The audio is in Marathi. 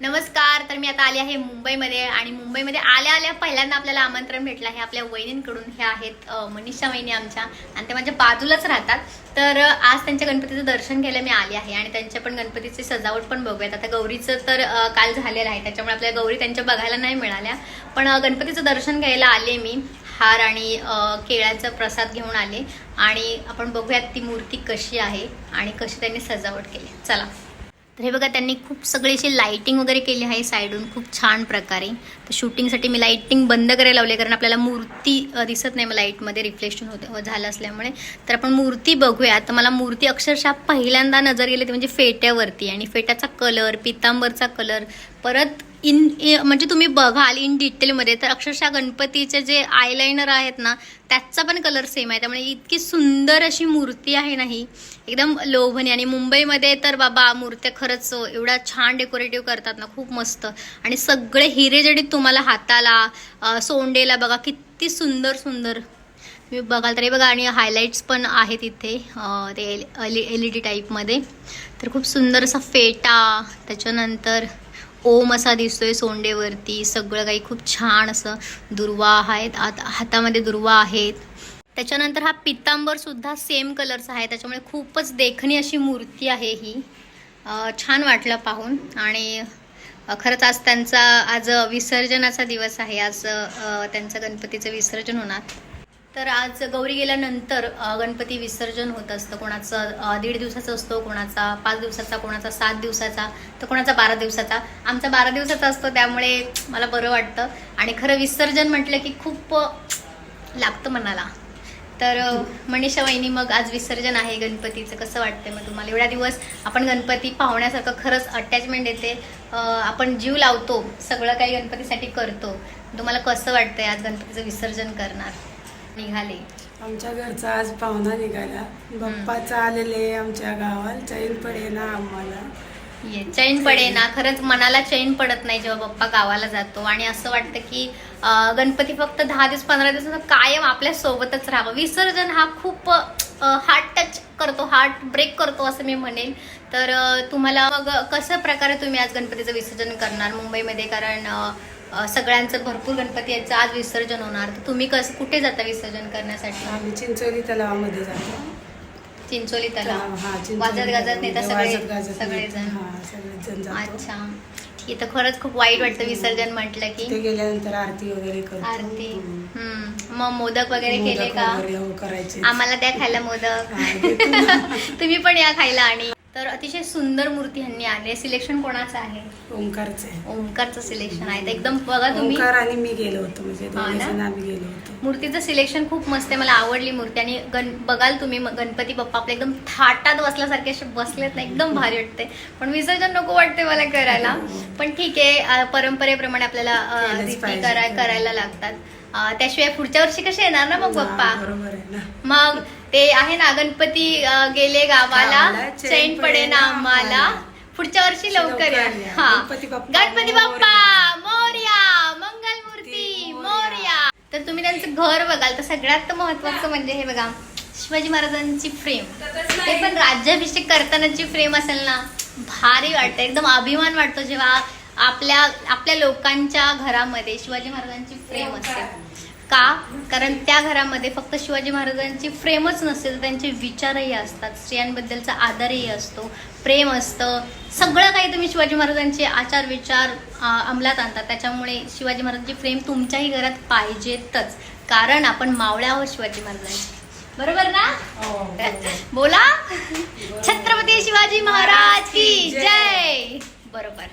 नमस्कार तर मी आता आली आहे मुंबईमध्ये आणि मुंबईमध्ये आल्या आल्या पहिल्यांदा आपल्याला आमंत्रण भेटलं आहे. आपल्या वहिनींकडून हे आहेत मनीषा वहिनी आमच्या. आणि त्या माझ्या बाजूलाच राहतात. तर आज त्यांच्या गणपतीचं दर्शन घ्यायला मी आली आहे आणि त्यांच्या पण गणपतीची सजावट पण बघूयात. आता गौरीचं तर काल झालेलं आहे. त्याच्यामुळे आपल्याला गौरी त्यांच्या बघायला नाही मिळाल्या. पण गणपतीचं दर्शन घ्यायला आले मी. हार आणि केळ्याचा प्रसाद घेऊन आले. आणि आपण बघूयात ती मूर्ती कशी आहे आणि कशी त्यांनी सजावट केली. चला. तर हे बघा त्यांनी खूप सगळी अशी लाईटिंग वगैरे केली आहे साईडून खूप छान प्रकारे. तर शूटिंगसाठी मी लाईटिंग बंद करायला लावली कारण आपल्याला मूर्ती दिसत नाही मग लाईटमध्ये रिफ्लेक्शन होते झालं असल्यामुळे. तर आपण मूर्ती बघूया तर मला मूर्ती अक्षरशः पहिल्यांदा नजर गेली ती म्हणजे फेट्यावरती. आणि फेट्याचा कलर पितांबरचा कलर परत इन म्हणजे तुम्ही बघाल इन डिटेलमध्ये तर अक्षरशः गणपतीचे जे आयलायनर आहेत ना त्याचा पण कलर सेम आहे. त्यामुळे इतकी सुंदर अशी मूर्ती आहे ना ही. एकदम लोभनी आणि मुंबईमध्ये तर बाबा मूर्त्या खरंच एवढ्या छान डेकोरेटिव्ह करतात ना खूप मस्त. आणि सगळे हिरे जडीत तुम्हाला हाताला सोंडेला बघा किती सुंदर सुंदर. मी बघाल तरी बघा. आणि हायलाईट्स पण आहेत इथे ते एल एल ई डी टाईपमध्ये तर खूप सुंदर असा फेटा त्याच्यानंतर ओम असा दिसतोय सोंडेवरती. सगळं काही खूप छान असं दुर्वा आहेत. आत हातामध्ये दुर्वा आहेत. त्याच्यानंतर हा पितांबर सुद्धा सेम कलरचा आहे. त्याच्यामुळे खूपच देखणी अशी मूर्ती आहे ही. छान वाटलं पाहून. आणि खरंच आज त्यांचा आज विसर्जनाचा दिवस आहे. आज त्यांचं गणपतीचं विसर्जन होणार. तर आज गौरी गेल्यानंतर गणपती विसर्जन होत असतं. कोणाचं दीड दिवसाचा असतो कोणाचा पाच दिवसाचा कोणाचा सात दिवसाचा तर कोणाचा बारा दिवसाचा. आमचा बारा दिवसाचा असतो त्यामुळे मला बरं वाटतं. आणि खरं विसर्जन म्हटलं की खूप लागतं मनाला. तर मनीषा वहिनी मग आज विसर्जन आहे गणपतीचं. कसं वाटतंय मग तुम्हाला? एवढ्या दिवस आपण गणपती पाहुण्यासारखं खरंच अटॅचमेंट येते. आपण जीव लावतो सगळं काही गणपतीसाठी करतो. तुम्हाला कसं वाटतंय आज गणपतीचं विसर्जन करणार? निघाले. आमच्या घरचा आज पाहुणा निघाला. बाप्पाचा आलेले आमच्या गावात चैन पडे ना आम्हाला. ये चैन पडे ना. खरंच मनाला चैन पडत नाही जेव्हा बाप्पा गावाला जातो. आणि असं वाटतं की गणपती फक्त दहा दिवस पंधरा दिवस कायम आपल्या सोबतच राहावं. विसर्जन हा खूप हार्ट टच करतो हार्ट ब्रेक करतो असं मी म्हणेन. तर तुम्हाला मग कसं प्रकारे तुम्ही आज गणपतीचं विसर्जन करणार मुंबईमध्ये? कारण सगळ्यांचं भरपूर गणपती यांचं आज विसर्जन होणार. तर तुम्ही कसं कुठे जाता विसर्जन करण्यासाठी? आम्ही चिंचोली तलावामध्ये जातो. चिंचोली तलाव? हा, चिंचोली वाजत गाजत नेता सगळे वाजत गाजत सगळेजण? हा सगळेजण जातो. अच्छा. इथं खरंच खूप वाईट वाटतं विसर्जन म्हटलं की. गेल्यानंतर आरती वगैरे करतो. आरती. हम्म. हम्म. मग मोदक वगैरे केले मोदक का? वगैरे हो करायचे. आम्हाला द्या खायला मोदक. हा, देतो ना. तुम्ही पण या खायला आणि तर अतिशय सुंदर मूर्ती ह्यांनी आली सिलेक्शन कोणाचं आहे? ओंकारचे ओंकारचं सिलेक्शन आहे. तर एकदम बघा तुम्ही. ओंकार आणि मी गेलो होतो म्हणजे हा दोन्ही ना? जण आम्ही गेलो होतो. मूर्तीचं सिलेक्शन खूप मस्त आहे. मला आवडली मूर्ती. आणि गण बघाल तुम्ही म- गणपती बाप्पा आपले एकदम थाटात बसल्यासारखे असे बसलेत ना एकदम भारी वाटते. पण विसर्जन नको वाटते मला करायला. पण ठीक आहे अं, परंपरेप्रमाणे आपल्याला अं, केलंच रीती पाहिजे. करा- करायला लागतात. अं, त्याशिवाय पुढच्या वर्षी कसे येणार ना मग हा, बाप्पा? बरोबर आहे ना. मग ते आहे ना गणपती गेले गावाला चैन पडे ना आम्हाला. पुढच्या वर्षी लवकर. हा. गणपती बाप्पा मोर्या. मंगल मूर्ती ती मोर्या. तर तुम्ही त्यांचं घर बघाल तर सगळ्यात महत्वाचं म्हणजे हे बघा शिवाजी महाराजांची फ्रेम. ते पण राज्याभिषेक करतानाची फ्रेम असेल ना भारी वाटतं. एकदम अभिमान वाटतो जेव्हा आपल्या आपल्या लोकांच्या घरामध्ये शिवाजी महाराजांची फ्रेम असते. का? कारण त्या घरामध्ये फक्त शिवाजी महाराजांची फ्रेमच नसते तर त्यांचे विचारही असतात स्त्रियांबद्दलचा आदरही असतो प्रेम असतं. सगळं काही तुम्ही शिवाजी महाराजांचे आचार विचार अंमलात आणतात त्याच्यामुळे शिवाजी महाराजांची फ्रेम तुमच्याही घरात पाहिजेतच. कारण आपण मावळ्या आहोत शिवाजी महाराजांची. बरोबर ना? बोला. छत्रपती शिवाजी महाराज की जय. बरोबर.